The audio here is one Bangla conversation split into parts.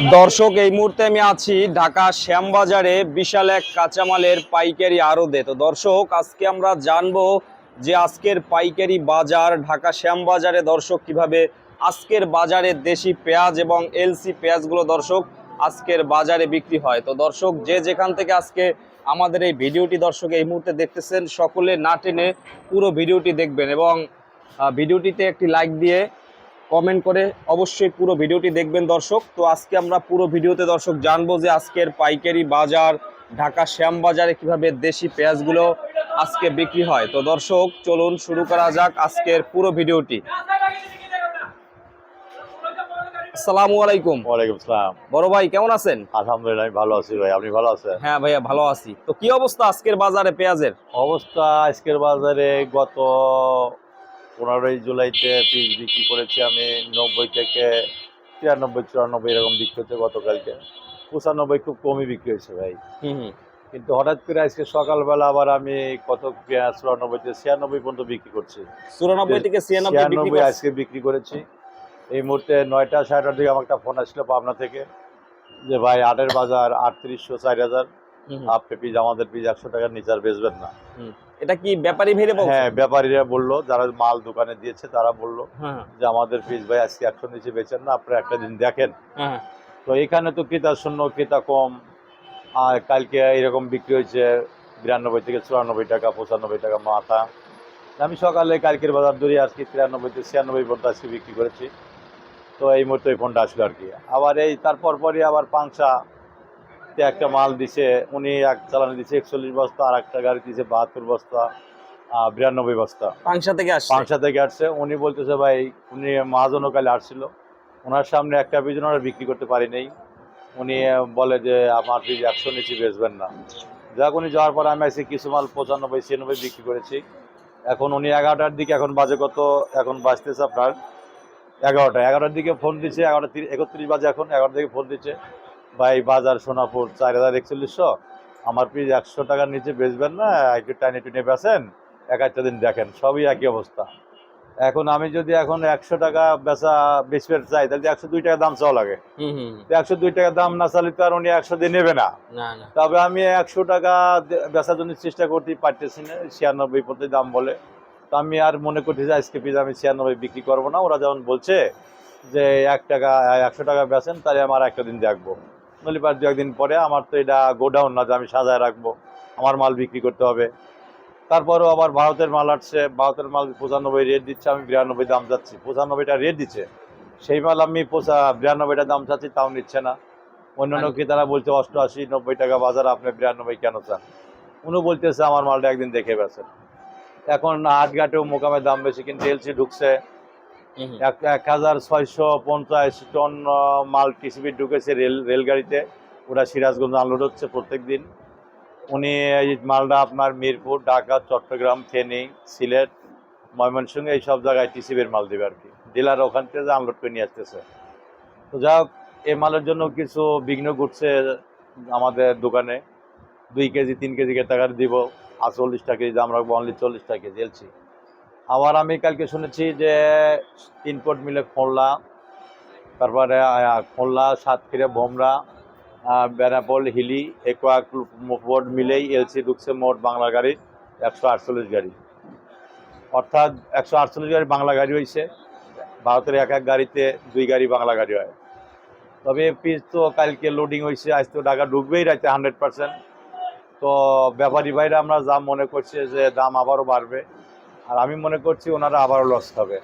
দর্শক, এই মুহূর্তে আমি আছি ঢাকা শ্যামবাজারে বিশাল এক কাঁচামালের পাইকারি আড়তে। তো দর্শক, আজকে আমরা জানব যে আজকের পাইকারি বাজার ঢাকা শ্যামবাজারে, দর্শক, কীভাবে আজকের বাজারে দেশি পেঁয়াজ এবং এলসি পেঁয়াজগুলো দর্শক আজকের বাজারে বিক্রি হয়। তো দর্শক, যে যেখান থেকে আজকে আমাদের এই ভিডিওটি দর্শক এই মুহূর্তে দেখতেছেন, সকলে না টেনে পুরো ভিডিওটি দেখবেন এবং ভিডিওটিতে একটি লাইক দিয়ে কমেন্ট করে অবশ্যই পুরো ভিডিওটি দেখবেন দর্শক। তো আজকে আমরা পুরো ভিডিওতে দর্শক জানব যে আজকের পাইকারি বাজার ঢাকা শ্যাম বাজারে কীভাবে দেশি পেঁয়াজগুলো আজকে বিক্রি হয়। তো দর্শক চলুন শুরু করা যাক আজকের পুরো ভিডিওটি। আসসালামু আলাইকুম। ওয়ালাইকুম সালাম বড় ভাই কেমন আছেন? আলহামদুলিল্লাহ আমি ভালো আছি ভাই। আপনি ভালো আছেন? হ্যাঁ ভাইয়া ভালো আছি। তো কি অবস্থা আজকের বাজারে পেঁয়াজের? অবস্থা আজকের বাজারে গত পনেরোই জুলাইতে পিস বিক্রি করেছি আমি নব্বই থেকে তিরানব্বই চুরানব্বই এরকম বিক্রি হচ্ছে গতকালকে। পঁচানব্বই খুব কমই বিক্রি হয়েছে ভাই। কিন্তু হঠাৎ করে আজকে সকালবেলা আবার আমি কত চুরানব্বই থেকে ছিয়ানব্বই পর্যন্ত বিক্রি করছি। চুরানব্বই থেকে ছিয়ানব্বই। আজকে বিক্রি করেছি। এই মুহূর্তে নয়টা সাড়ে নটার দিকে আমার একটা ফোন আসলো পাবনা থেকে যে ভাই আটের বাজার আটত্রিশশো চার হাজার। আপনি পিস আমাদের পিস একশো টাকার নিচে আর বেচবেন না। এটা কি ব্যাপারী ভেবে বলছেন হ্যাঁ ব্যাপারীরা বলল যারা মাল দোকানে দিয়েছে তারা বলল হ্যাঁ। যে আমাদের ফিস ভাই আজকে একশো নিচে বেচেন না আপনারা একটা দিন দেখেন। হ্যাঁ। তো এখানে তো ক্রেতা শূন্য ক্রেতা কম আর কালকে এরকম বিক্রি হয়েছে বিরানব্বই থেকে চুরানব্বই টাকা পঁচানব্বই টাকা মাথা। আমি সকালে কালকের বাজার ধরে আজকে তিরানব্বই থেকে ছিয়ানব্বই পর্যন্ত আজকে বিক্রি করেছি। তো এই মুহূর্তে ফোনটা আসলো আর কি। আবার এই তারপর পরই আবার তে একটা মাল দিছে উনি এক চালানে দিছে একচল্লিশ বস্তা আর একটা গাড়ি দিছে বাহাত্তর বস্তা বিরানব্বই বস্তা। পাংশা থেকে আসছে? পাংশা থেকে আসছে। উনি বলতেছে ভাই উনি মহাজনও কালে আসছিল। ওনার সামনে একটা পিস ওনারা বিক্রি করতে পারি নাই। উনি বলে যে আমার পিস একশো নিচে বেচবেন না। যাক উনি যাওয়ার পর আমি এসে কিছু মাল পঁচানব্বই ছিয়ানব্বই বিক্রি করেছি। এখন উনি এগারোটার দিকে এখন বাজে কত? এখন বাজতেছে আপনার এগারোটা। এগারোটার দিকে ফোন দিচ্ছে এগারোটা তিরিশ একত্রিশ বাজে এখন এগারোটা দিকে ফোন দিচ্ছে ভাই বাজার সোনাপুর চার হাজার একচল্লিশশো। আমার পিস একশো টাকার নিচে বেচবেন না একটু টাইনে টুনে বেচেন এক একটা দিন দেখেন সবই একই অবস্থা। এখন আমি যদি এখন একশো টাকা বেচা বেচতে চাই তাহলে একশো দুই টাকা দাম চাওয়া লাগে। একশো দুই টাকা দাম না চাইলে তো আর উনি একশো দিয়ে নেবে না। তবে আমি একশো টাকা বেচার জন্য চেষ্টা করতেই পারতেছি না ছিয়ানব্বই প্রতি দাম বলে। তো আমি আর মনে করতেছি যে আজকে পিস আমি ছিয়ানব্বই বিক্রি করব না। ওরা যখন বলছে যে এক টাকা একশো টাকা বেচেন তাহলে আমার একটা দিন দেখব। নলি পার দু একদিন পরে আমার তো এটা গোডাউন না যে আমি সাজায় রাখব আমার মাল বিক্রি করতে হবে। তারপরেও আবার ভারতের মাল আসছে ভারতের মাল পঁচানব্বই রেট দিচ্ছে আমি বিরানব্বই দাম যাচ্ছি পঁচানব্বইটা রেট দিচ্ছে সেই মাল আমি পঁচা বিরানব্বইটা দাম চাচ্ছি তাও নিচ্ছে না। অন্যান্য ক্রেতারা বলছে অষ্টআশি নব্বই টাকা বাজার আপনি বিরানব্বই কেন চান? উনি বলতেছে আমার মালটা একদিন দেখে বেছেন এখন হাটঘাটেও মোকামের দাম বেশি কিন্তু এলসি ঢুকছে। এক হাজার ছয়শো পঞ্চাশ টন মাল টিসিবি ঢুকেছে রেল রেলগাড়িতে। ওরা সিরাজগঞ্জ আনলোড হচ্ছে প্রত্যেক দিন উনি এই মালটা আপনার মিরপুর, ঢাকা, চট্টগ্রাম, ফেনী, সিলেট, ময়মনসিংহ, এই সব জায়গায় টিসিবির মাল দেবে আর কি। ডিলার ওখান থেকে আনলোড করে নিয়ে আসতেছে। তো যাই হোক, এই মালের জন্য কিছু বিঘ্ন ঘটছে আমাদের দোকানে। দুই কেজি, তিন কেজি টাকা দিব। আর চল্লিশ টাকা কেজি দাম রাখব অনলি চল্লিশ টাকা কেজি এলছি আবার আমি কালকে শুনেছি যে ইনপোর্ট মিলে খোল্লা তারপরে খোল্লা সাতক্ষীরা, ভোমরা বেনাপোল, হিলি একোয়াক বোর্ড মিলেই এলসি ঢুকছে মোট বাংলা গাড়ি, একশো আটচল্লিশ গাড়ি। অর্থাৎ একশো আটচল্লিশ গাড়ি বাংলা গাড়ি হয়েছে ভারতের এক এক গাড়িতে দুই গাড়ি বাংলা গাড়ি হয়। তবে পিস তো কালকে লোডিং হয়েছে আজ তো টাকা ঢুকবেই রাইতে হান্ড্রেড পার্সেন্ট তো ব্যাপারী ভাইরা আমরা যা মনে করছি যে দাম আবারও বাড়বে। আর আমি মনে করছি ওনারা আবারও লস হবে।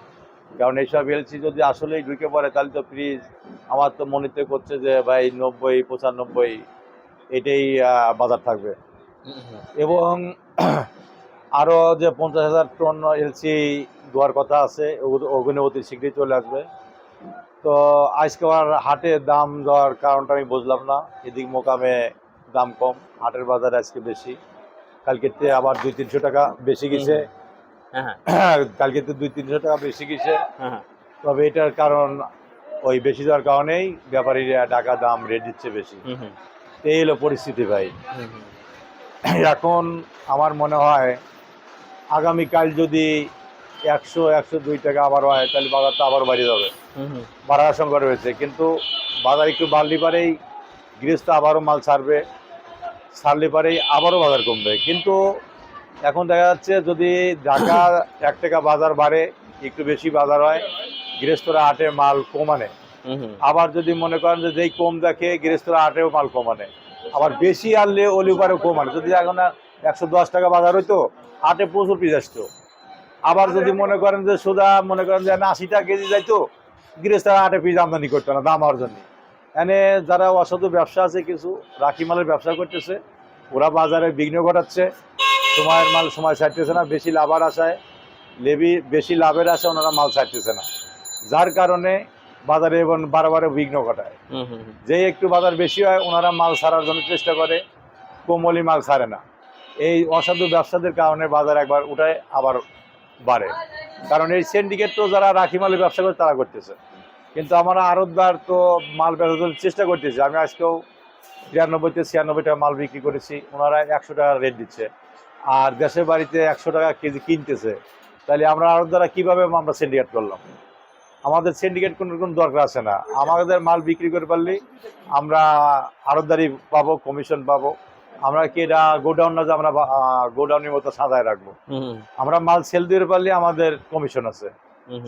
কারণ এইসব এলসি যদি আসলেই ঢুকে পড়ে, তাহলে তো প্লিজ আমার তো মনেতে করছে যে ভাই নব্বই, পঁচানব্বই, এটাই বাজার থাকবে। এবং আরও যে পঞ্চাশ হাজার টন এলসি দেওয়ার কথা আছে ও- ওখানে অতি শীঘ্রই চলে আসবে। তো আজকে আমার হাটে দাম দেওয়ার কারণটা আমি বুঝলাম না। এদিক মোকামে দাম কম, হাটের বাজারে আজকে বেশি। কালকে আবার দুই তিনশো টাকা বেশি গেছে। কালকে তো দুই তিনশো টাকা বেশি গেছে হ্যাঁ হ্যাঁ। তবে এটার কারণ ওই বেশি দেওয়ার কারণেই ব্যাপারীরা টাকা দাম রেট দিচ্ছে বেশি। এই হলো পরিস্থিতি ভাই। এখন আমার মনে হয় আগামীকাল যদি একশো একশো দুই টাকা আবার হয় তাহলে বাজারটা আবার বাড়িয়ে যাবে। বাড়ার আশঙ্কা রয়েছে কিন্তু বাজার একটু বাড়লে পারেই গৃহস্থ আবারও মাল ছাড়বে ছাড়লে পারেই আবারও বাজার কমবে। কিন্তু এখন দেখা যাচ্ছে যদি ঢাকা এক টাকা বাজার বাড়ে একটু বেশি বাজার হয় গৃহস্থরা আটে মাল কমানে আবার যদি মনে করেন যে যেই কম দেখে গৃহস্থরা আটেও মাল কমানে আবার বেশি আনলে অলিপারেও কমানে যদি এখন একশো দশ টাকা বাজার হইতো আটে প্রচুর পিস আসতো। আবার যদি মনে করেন যে সোজা মনে করেন যে আশি টাকা কেজি যাইতো গৃহস্থরা আটে পিস আমদানি করতো না দাম হওয়ার জন্য। এনে যারা অসাধু ব্যবসা আছে কিছু রাখি মালের ব্যবসা করতেছে ওরা বাজারে বিঘ্ন ঘটাচ্ছে। সময়ের মাল সময় ছাড়তেছে না বেশি লাভার আশায়। লেবি বেশি লাভের আশায় ওনারা মাল ছাড়তেছে না। যার কারণে বাজারে এবং বারবারে বিঘ্ন ঘটায়। যে একটু বাজার বেশি হয় ওনারা মাল ছাড়ার জন্য চেষ্টা করে কোমলি মাল ছাড়ে না। এই অসাধু ব্যবসাদের কারণে বাজার একবার উঠায় আবার বাড়ে। কারণ এই সিন্ডিকেট তো যারা রাখি মালের ব্যবসা করে তারা করতেছে। কিন্তু আমরা আরতদার তো মাল জন্য চেষ্টা করতেছি। আমি আজকেও তিরানব্বইতে ছিয়ানব্বই টাকা মাল বিক্রি করেছি ওনারা একশো টাকা রেট দিচ্ছে। আর দেশের বাড়িতে একশো টাকা কেজি কিনতেছে তাহলে আমরা আরতদারা কীভাবে আমরা সিন্ডিকেট করলাম? আমাদের সিন্ডিকেট কোনো কোনো দরকার আছে না। আমাদের মাল বিক্রি করে পারলে আমরা আড়তদারি পাবো কমিশন পাবো। আমরা কি এটা গোডাউন না যে আমরা গোডাউনের মতো সাজায় রাখব? আমরা মাল সেল দিতে পারলে আমাদের কমিশন আছে।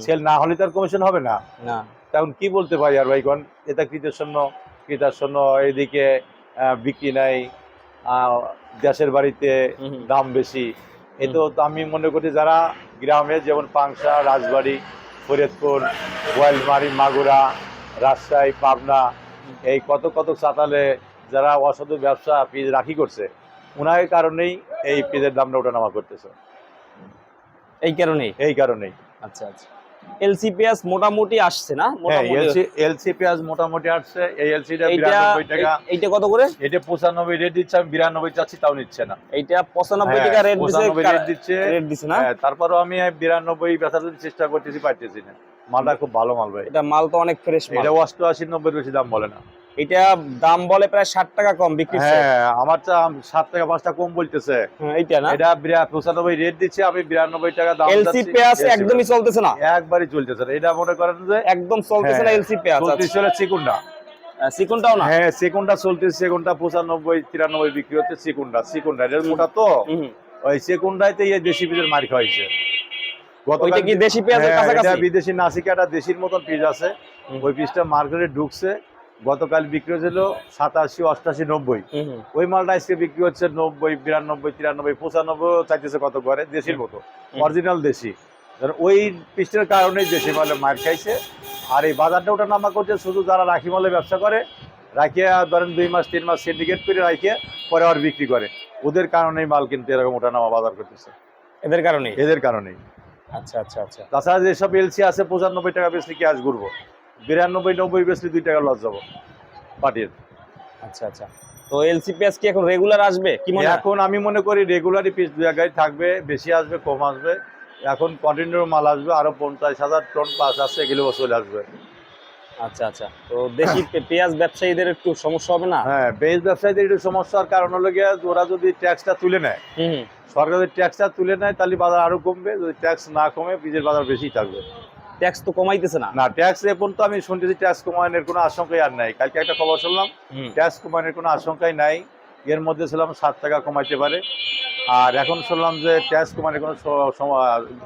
সেল না হলে তার কমিশন হবে না। তখন কি বলতে পারি আর ভাইগণ? এটা কৃতের জন্য ক্রেতার জন্য এদিকে বিক্রি নাই। দেশের বাড়িতে দাম বেশি। এ তো আমি মনে করি যারা গ্রামে যেমন পাংশা রাজবাড়ি ফরিদপুর গোয়ালমারি মাগুরা রাজশাহী পাবনা এই কত কত চাতালে যারা অসাধু ব্যবসা পিস রাখি করছে ওনার কারণেই এই পিজের দামটা ওঠানামা করতেছে। এই কারণেই? এই কারণেই। আচ্ছা আচ্ছা। এলসি পেঁয়াজ মোটামুটি আসছে না? হ্যাঁ মোটামুটি এলসি এলসি পেঁয়াজ মোটামুটি আসছে এই এলসিটা এইটা বিরানব্বই টাকা। এইটা কত করে? এটা পঁচানব্বই রেট দিচ্ছে আমি বিরানব্বই চাচ্ছি তাও নিচ্ছে না। এইটা পঁচানব্বই হ্যাঁ, টাকা রেট রেট দিচ্ছে। রেট দিছে না? হ্যাঁ, তারপরও আমি বিরানব্বই বেচার জন্য চেষ্টা করতেছি পাইতেছি না। মালটা খুব ভালো মাল ভাই। এটা মাল তো অনেক ফ্রেশ মাল। এটা অষ্টআশি নব্বই বেশি দাম বলে না। এটা দাম বলে প্রায় ষাট টাকা কম বিক্রি হ্যাঁ আমার চা সাত টাকা পাঁচটা কম বলতেছে। এইটা না? এটা পঁচানব্বই রেট দিচ্ছে আমি বিরানব্বই টাকা দাম এলসি পেঁয়াজ একদমই চলতেছে না। একবারই চলতেছে না। এটা মনে করেন যে একদম চলতেছে না হ্যাঁ, এলসি পেঁয়াজ চলতেছে হলো সিকুনটাও না? হ্যাঁ চলতেছে সেকুন্ডা পঁচানব্বই তিরানব্বই বিক্রি হচ্ছে মোটা তো। ওই দেশি মার খাওয়াইছে কি দেশি পেঁয়াজের হ্যাঁ, কাছাকাছি? এটা বিদেশি নাসিকাটা দেশির মতন পিস আছে। ওই পিসটা মার্কেটে ঢুকছে। গতকাল বিক্রি হয়েছিল সাতাশি অষ্টাশি নব্বই। ওই মালটা আজকে বিক্রি হচ্ছে নব্বই বিরানব্বই তিরানব্বই পঁচানব্বই চাইতেছে কত করে? দেশির মতো। অরিজিনাল দেশি। ওই পিসটার কারণেই দেশি মালে মার খাইছে। আর এই বাজারটা ওটা নামা করছে শুধু যারা রাখি মালে ব্যবসা করে রাখিয়ে ধরেন দুই মাস তিন মাস সিন্ডিকেট করে রাখিয়ে পরে আর বিক্রি করে। ওদের কারণেই মাল কিন্তু এরকম ওঠা নামা বাজার করতেছে। এদের কারণে এদের কারণেই। আচ্ছা আচ্ছা আচ্ছা। তাছাড়া যেসব এলসি আছে পঁচানব্বই টাকা বেশি কি আজ ঘুরবো? বিরানব্বই নব্বই বেশি দুই টাকা লস যাব। পাটির আচ্ছা আচ্ছা। তো এলসি পেঁয়াজ কি এখন রেগুলার আসবে? কি মনে এখন আমি মনে করি রেগুলারই পিস দু জায়গায় থাকবে বেশি আসবে কম আসবে। এখন কন্টিনিউ মাল আসবে আরও পঞ্চাশ হাজার টন পাস আসছে এগুলো চলে আসবে। আচ্ছা আচ্ছা। তো দেশি পেঁয়াজ ব্যবসায়ীদের একটু সমস্যা হবে না? হ্যাঁ বেশ ব্যবসায়ীদের একটু সমস্যার কারণ হলো গিয়ে ওরা যদি ট্যাক্সটা তুলে নেয়। সরকার যদি ট্যাক্সটা তুলে নেয় তাহলে বাজার আরও কমবে। যদি ট্যাক্স না কমে বীজের বাজার বেশি থাকবে। ট্যাক্স তো কমাইতেছে না। না ট্যাক্স এখন তো আমি শুনতেছি ট্যাক্স কমানোর কোনো আশঙ্কাই আর নাই। কালকে একটা খবর শুনলাম ট্যাক্স কমানোর কোনো আশঙ্কাই নাই। এর মধ্যে ছিলাম সাত টাকা কমাইতে পারে। আর এখন শুনলাম যে ট্যাক্স কমানোর কোনো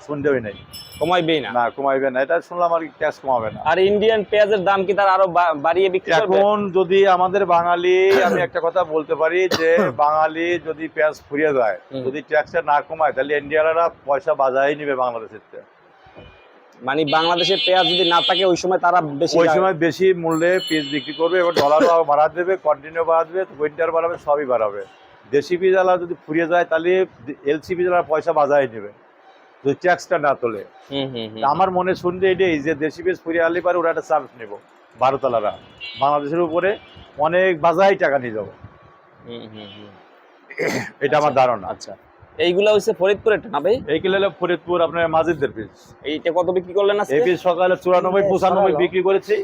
সন্দেহই নেই। কমাইবেই না। না কমাইবে না। এটা শুনলাম আর ট্যাক্স কমাবে না। আর ইন্ডিয়ান পেঁয়াজের দাম কি তার আরও বাড়িয়ে বিক্রি করবে? এখন যদি আমাদের বাঙালি আমি একটা কথা বলতে পারি যে বাঙালি যদি পেঁয়াজ ফুরিয়ে যায় যদি ট্যাক্সটা না কমায় তাহলে ইন্ডিয়ানরা পয়সা বাজাই নিবে বাংলাদেশের থেকে। মানে বাংলাদেশে পেঁয়াজ যদি না থাকে ওই সময় তারা বেশি ওই সময় বেশি মূল্যে পিস বিক্রি করবে এবার ডলারও বাড়া দেবে কন্টিনিউ বাড়াবে উইন্টার বাড়াবে সবই বাড়াবে। দেশি বীজালা যদি ফুরিয়ে যায় তাহলে এলসি বীজালা পয়সা বাজায় নেবে যদি ট্যাক্সটা না তোলে। হুম হুম হুম। আমার মনে শুনতে এটাই যে দেশি বীজ ফুরিয়ে আনলে পারে ওরা একটা চান্স নেব ভারতালারা বাংলাদেশের উপরে অনেক বাজাই টাকা নিয়ে যাব। এটা আমার ধারণা। আচ্ছা। এইগুলা হচ্ছে ফরিদপুরের না ভাই? এই হলো ফরিদপুর আপনার মাজিদদের পিস। এইটা কত বিক্রি করলেন এই আজকে পিস সকালে চুরানব্বই পঁচানব্বই বিক্রি করেছি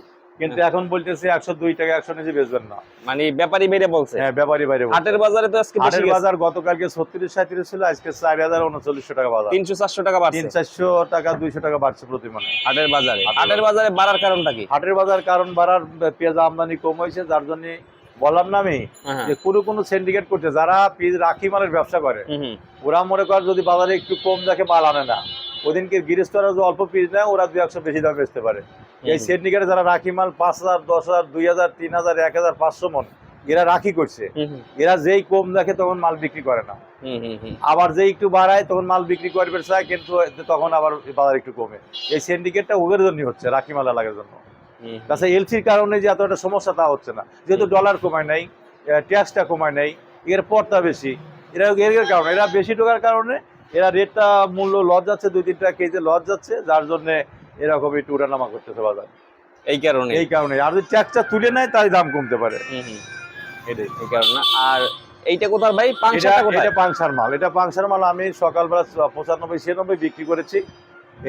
কিন্তু এখন বলতেছে একশো দুই টাকা একশো নিচে বেচবেন না। মানে ব্যাপারী বেড়ে বলছে? হ্যাঁ ব্যাপারী বাইরে। হাটের বাজারে তো আজকে হাটের বাজার গতকালকে ছত্রিশ সাঁত্রিশ ছিল আজকে চার হাজার উনচল্লিশশো টাকা বাজার। তিনশো চারশো টাকা তিন বাড়ছে চারশো টাকা দুইশো টাকা বাড়ছে প্রতি মানে হাটের বাজারে। হাটের হাটের বাজারে বাড়ার কারণটা কি? হাটের বাজার কারণ বাড়ার পেঁয়াজ আমদানি কম হয়েছে যার জন্য বললাম না আমি হ্যাঁ, যে কোনো কোনো সিন্ডিকেট করছে যারা রাখি মালের ব্যবসা করে ওরা মনে কর যদি বাজারে একটু কম দেখে মাল আনে না ওদিনকে গৃহস্থরা যদি অল্প পিস নেয় ওরা দুই একশো বেশি দাম বেচতে পারে। এই সিন্ডিকেটে যারা রাখি মাল পাঁচ হাজার দশ হাজার দুই হাজার তিন হাজার এক হাজার পাঁচশো মন এরা রাখি করছে। এরা যেই কম দেখে তখন মাল বিক্রি করে না। আবার যেই একটু বাড়ায় তখন মাল বিক্রি করবে কিন্তু তখন আবার বাজার একটু কমে। এই সিন্ডিকেটটা ওদের জন্যই হচ্ছে রাখি মাল লাগার জন্য। তাছাড়া এলসির কারণে যে এত একটা সমস্যা তা হচ্ছে না। যেহেতু ডলার কমায় নাই ট্যাক্সটা কমায় নাই এর পর্তা বেশি। এরা এর কারণে এরা বেশি ঢোকার কারণে এরা রেটটা মূল্য লস যাচ্ছে দুই তিনটা কেজি লস যাচ্ছে যার জন্যে এরকম একটু উঠানামা করতেছে বাজার। এই কারণে? এই কারণে। আর যদি ট্যাক্সটা তুলে নেয় তাই দাম কমতে পারে। এটাই। এই কারণে। আর এইটা কোথায় ভাই? এটা পাংশাটা কোথায়? এটা পাংসার মাল। এটা পাংসার মাল আমি সকালবেলা পঁচানব্বই ছিয়ানব্বই বিক্রি করেছি।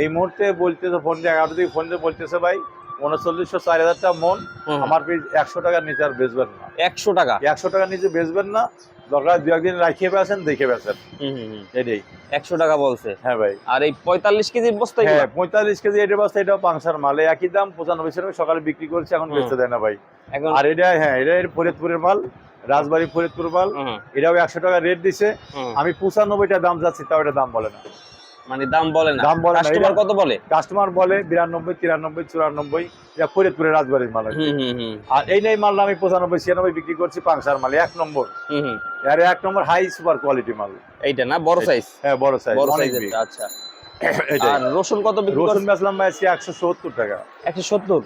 এই মুহূর্তে বলতেছে ফোন দিয়ে এগারো দিকে ফোন দিয়ে বলতেছে ভাই উনচল্লিশশো চার হাজারটা মন আমার পিস একশো টাকার নিচে আর বেচবেন না। একশো টাকা? একশো টাকার নিচে বেচবেন না দরকার দু একদিন রাখিয়ে বেছেন দেখে হুম। এটাই। একশো টাকা বলছে? হ্যাঁ ভাই। আর এই পঁয়তাল্লিশ কেজির বস্তা হ্যাঁ পঁয়তাল্লিশ কেজি এটা বাস্তা এটাও পাংসার মাল। একই দাম পঁচানব্বই টাকা সকালে বিক্রি করছে এখন। বেচতে দেয় না ভাই। আর এটা হ্যাঁ এটা এর ফরিদপুরের মাল রাজবাড়ি ফরিদপুর মাল। এটাও একশো টাকা রেট দিছে। আমি পঁচানব্বইটা দাম যাচ্ছি তাও এটা দাম বলে না। মানে দাম বলে না। দাম বলে কাস্টমার কত বলে? কাস্টমার বলে বিরানব্বই তিরানব্বই চুরানব্বই এটা ফরিদপুরের রাজবাড়ির মাল আর এই নেই মাল আমি পঁচানব্বই ছিয়ানব্বই বিক্রি করছি পাংসার মাল এক নম্বর। আর এক নম্বর হাই সুপার কোয়ালিটি মাল। এইটা না? বড় সাইজ হ্যাঁ বড় সাইজ বড় big। আচ্ছা। আর রসুন কত বিক্রি রসুন করছেন? বেচলাম ভাই আজকে একশো সত্তর টাকা। একশো সত্তর?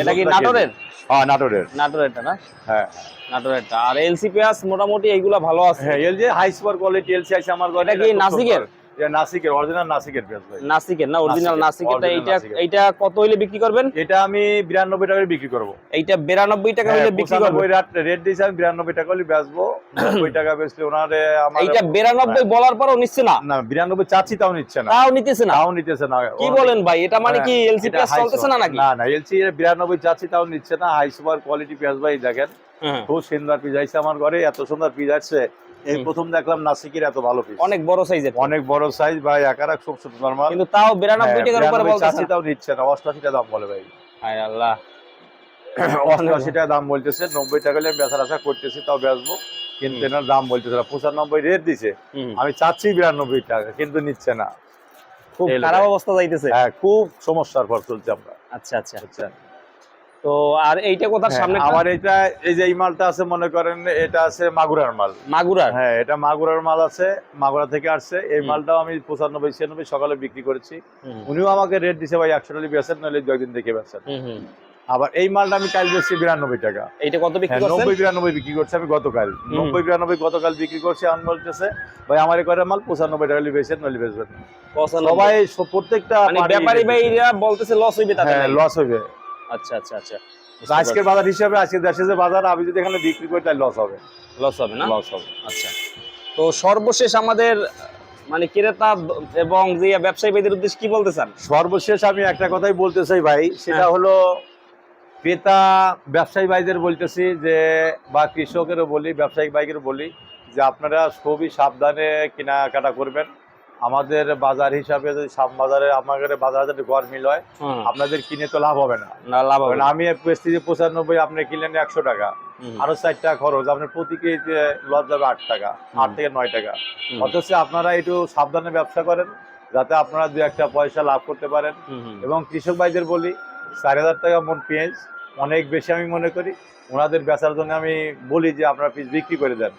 এটা কি নাটোরের? হ্যাঁ নাটোরের। নাটোরেরটা না? হ্যাঁ। নাটোরেরটা। আর এলসি পেঁয়াজ মোটামুটি এইগুলা ভালো আছে? হ্যাঁ এল যে হাই সুপার কোয়ালিটি এলসি আছে আমার এটা কি নাসিকের? এটা নাসিকের অরিজিনাল নাসিকের পেঁয়াজ ভাই। নাসিকের না? অরিজিনাল নাসিকের, original এইটা কত হইলে বিক্রি করবেন? এটা আমি বিরানব্বই টাকায় বিক্রি করব। এইটা বিরানব্বই টাকা হইলে বিক্রি পঁচানব্বই রেট রেট দিয়েছে আমি বিরানব্বই টাকা হলে বেচবো। নব্বই টাকা বেচলে ওনারে আমার বলার পরও নিচ্ছে না? না বিরানব্বই চাচ্ছি তাও নিচ্ছে না। তাও নিতেছে না? তাও নিতেছে না। কি বলেন ভাই? এটা মানে কি হ্যাঁ, এলসি এটা পেঁয়াজ চলতেছে না নাকি? না না এলসি বিরানব্বই চাচ্ছি তাও নিচ্ছে না। হাই সুপার কোয়ালিটি পেঁয়াজ ভাই দেখেন। হ্যাঁ, খুব সুন্দর পিস আইছে আমার ঘরে এত সুন্দর পিস আসছে। এই প্রথম দেখলাম নাসিকের এত ভালো পিস অনেক বড় সাইজের অনেক বড় সাইজ ভাই একারা খুব ছোট নরমাল কিন্তু তাও বিরানব্বই টাকার উপরে বলতেছে। তাও নিচ্ছে না টাকা দাম বলে ভাই। হায় আল্লাহ। টাকা দাম বলতেছে নব্বই টাকা হলে বেচার আশা করতেছি তাও বেচবো। কিন্তু। এনার দাম বলতেছে না পঁচানব্বই রেট দিছে। আমি চাচ্ছি বিরানব্বই টাকা কিন্তু নিচ্ছে না। খুব খারাপ অবস্থা যাইতেছে। হ্যাঁ খুব সমস্যার পর চলছে আমরা। আচ্ছা আচ্ছা। বুঝছেন? তো আর এইটা কোথার হ্যাঁ, সামনে আমার এটা এই যে এই মালটা আছে মনে করেন এটা আছে মাগুরার মাল। মাগুরার? হ্যাঁ এটা মাগুরার মাল আছে মাগুরা থেকে আসছে। এই মালটাও আমি পঁচানব্বই ছিয়ানব্বই সকালে বিক্রি করেছি। উনিও আমাকে রেট দিছে ভাই একশো টাকা বেচেন নইলে দু একদিন দেখে হুম। আবার এই মালটা আমি কাল বেচছি বিরানব্বই টাকা। এইটা কত বিক্রি হ্যাঁ নব্বই বিরানব্বই বিক্রি করছি আমি গতকাল। নব্বই বিরানব্বই গতকাল বিক্রি করছি আমি বলতেছে ভাই আমার করে মাল পঁচানব্বই টাকা বেচেন নইলে বেচবেন সবাই প্রত্যেকটা মানে ব্যাপারী ভাইরা বলতেছে লস হইবে হ্যাঁ লস হবে আচ্ছা আচ্ছা আচ্ছা। আজকের বাজার হিসাবে আজকে দেশে যে বাজার আমি যদি এখানে বিক্রি করি তাহলে লস হবে। লস হবে না? লস হবে। আচ্ছা। তো সর্বশেষ আমাদের মানে ক্রেতা এবং যে ব্যবসায়ী ভাইদের উদ্দেশ্যে কি বলতে চান? সর্বশেষ আমি একটা কথাই বলতে চাই ভাই সেটা হ্যাঁ। হলো ক্রেতা ব্যবসায়ী ভাইদের বলতেছি যে বা কৃষকেরও বলি ব্যবসায়িক ভাইকেরও বলি যে আপনারা খুবই সাবধানে কেনাকাটা করবেন। আমাদের বাজার হিসাবে যদি সাব বাজারে আমাদের বাজার যদি গড় মিল হয় আপনাদের কিনে তো লাভ হবে না। না লাভ হবে না। আমি পেস্টিজে পঁচানব্বই আপনি কিনলেন একশো টাকা আরও চার টাকা খরচ আপনার প্রতি কেজিতে লস যাবে আট টাকা আট থেকে নয় টাকা। অথচ আপনারা একটু সাবধানে ব্যবসা করেন যাতে আপনারা দু একটা পয়সা লাভ করতে পারেন। এবং কৃষক ভাইদের বলি চার হাজার টাকা মন পেঁয়াজ অনেক বেশি আমি মনে করি। ওনাদের বেচার জন্য আমি বলি যে আপনারা পিস বিক্রি করে দেন।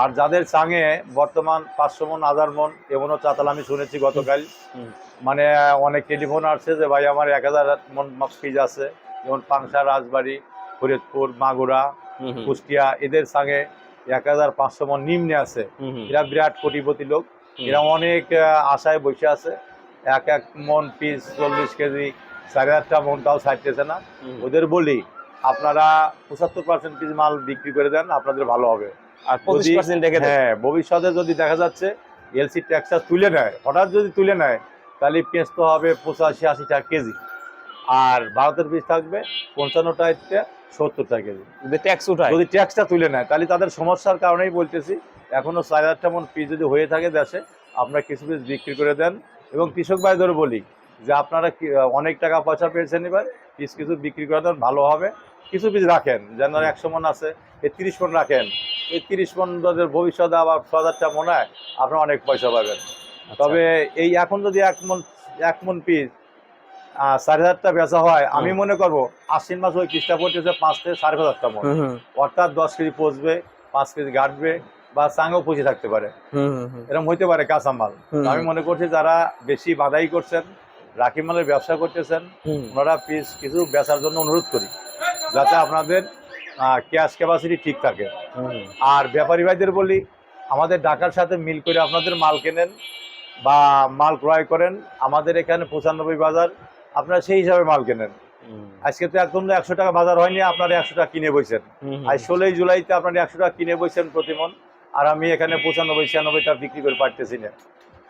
আর যাদের চাঙে বর্তমান পাঁচশো মন হাজার মন এমনও চাতাল আমি শুনেছি গতকাল। মানে অনেক টেলিফোন আসছে যে ভাই আমার এক হাজার মন পিস আছে। যেমন পাংশা রাজবাড়ি ফরিদপুর মাগুরা কুষ্টিয়া এদের চাঙে এক হাজার পাঁচশো মন নিম্নে আছে। এরা বিরাট কোটিপতি লোক। এরা অনেক আশায় বসে আছে। এক এক মন পিস চল্লিশ কেজি সাড়ে আটটা মন তাও ছাড়তেছে না। ওদের বলি আপনারা পঁচাত্তর পার্সেন্ট পিস মাল বিক্রি করে দেন আপনাদের ভালো হবে। আর পঁচিশ যদি- পার্সেন্ট রেখে হ্যাঁ ভবিষ্যতে যদি দেখা যাচ্ছে এলসি ট্যাক্সটা তুলে নেয় হঠাৎ যদি তুলে নেয় তাহলে পেঁচ তো হবে পঁচাশি আশি টাকা কেজি। আর ভারতের পিস থাকবে পঞ্চান্ন টাকা সত্তর টাকা কেজি। যদি ট্যাক্স উঠায়। যদি ট্যাক্সটা তুলে নেয় তাহলে তাদের সমস্যার কারণেই বলতেছি এখনও চার হাজারটা মন পিস যদি হয়ে থাকে দেশে আপনারা কিছু পিস বিক্রি করে দেন। এবং কৃষক ভাইদের বলি যে আপনারা অনেক টাকা পয়সা পেয়েছেন এবার পিস কিছু বিক্রি করে দেন ভালো হবে। কিছু পিস রাখেন যেন একশো মন আছে এই তিরিশ মন রাখেন। এই তিরিশ মন যদি ভবিষ্যতে আবার ছ হাজারটা মনে হয় আপনার অনেক পয়সা পাবেন। আচ্ছা। তবে এই এখন যদি এক মন এক মন পিস সাড়ে হাজারটা বেচা হয় আমি মনে করব আশ্বিন মাস ওই পিসটা পড়তেছে পাঁচ থেকে সাড়ে হাজারটা মন। অর্থাৎ দশ কেজি পচবে পাঁচ কেজি গাঁটবে বা চাঙও পচে থাকতে পারে। হুম, হুম, হুম। এরকম হইতে পারে কাঁচামাল। হুম। আমি মনে করছি যারা বেশি বাধাই করছেন রাখি মালের ব্যবসা করতেছেন ওনারা পিস কিছু বেচার জন্য অনুরোধ করি যাতে আপনাদের ক্যাশ ক্যাপাসিটি ঠিক থাকে। আর ব্যাপারী ভাইদের বলি আমাদের ঢাকার সাথে মিল করে আপনাদের মাল কেনেন বা মাল ক্রয় করেন আমাদের এখানে পঁচানব্বই বাজার আপনারা সেই হিসাবে মাল কেনেন। আজকে তো একদম একশো টাকা বাজার হয়নি আপনারা একশো টাকা কিনে বইছেন। আজ ষোলোই জুলাইতে আপনারা একশো টাকা কিনে বইছেন প্রতিমন আর আমি এখানে পঁচানব্বই ছিয়ানব্বই টাকা বিক্রি করে পারতেছি না।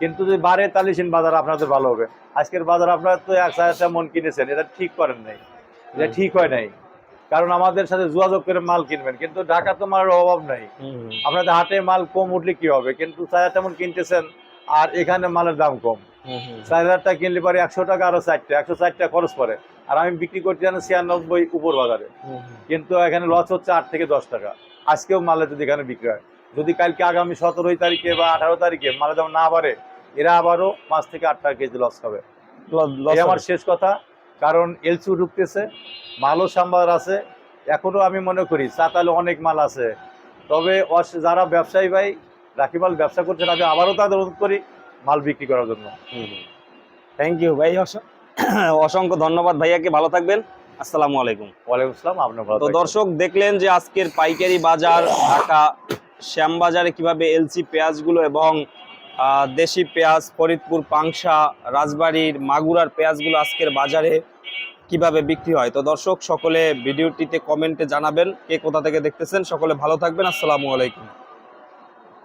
কিন্তু যদি বারে তালিশিন বাজার আপনাদের ভালো হবে। আজকের বাজার আপনারা তো এক হাজার মন কিনেছেন এটা ঠিক করেন নাই। এটা ঠিক হয় নাই। কারণ আমাদের সাথে যোগাযোগ করে মাল কিনবেন। কিন্তু ঢাকা তো মালের অভাব নাই। আপনাদের হাটে মাল কম উঠলে কি হবে? কিন্তু হাজার তেমন কিনতেছেন আর এখানে মালের দাম কম। হুম, হুম, চার হাজার টাকা কিনলে পারে একশো টাকা আরও চারটে একশো টাকা খরচ পড়ে। আর আমি বিক্রি করতে জানি ছিয়ানব্বই উপর বাজারে। কিন্তু এখানে লস হচ্ছে আট থেকে দশ টাকা। আজকেও মালে যদি এখানে বিক্রি হয়। যদি কালকে আগামী সতেরোই তারিখে বা আঠারো তারিখে মালের দাম না বাড়ে এরা আবারও পাঁচ থেকে আট টাকা কেজি লস loss আমার শেষ কথা। কারণ এলসিও ঢুকতেছে মালও সাম্বার আছে এখনও আমি মনে করি চাতালে অনেক মাল আছে। তবে যারা ব্যবসায়ী ভাই রাখি মাল ব্যবসা করছেন আমি আবারও তাদের অনুরোধ করি মাল বিক্রি করার জন্য। থ্যাংক ইউ ভাই অস- অসংখ্য ধন্যবাদ ভাইয়াকে ভালো থাকবেন। আসসালামু আলাইকুম। ওয়ালাইকুম আসসালাম আপনার তো দর্শক দেখলেন যে আজকের পাইকারি বাজার ঢাকা শ্যামবাজারে কীভাবে এলসি পেঁয়াজগুলো এবং দেশি পেঁয়াজ, ফরিদপুর, পাংশা, রাজবাড়ির মাগুরার পেঁয়াজগুলো আজকের বাজারে কীভাবে বিক্রি হয়? তো দর্শক, সকলে ভিডিওটিতে কমেন্টে জানাবেন কে কোথা থেকে দেখতেছেন। সকলে ভালো থাকবেন। আসসালামু আলাইকুম।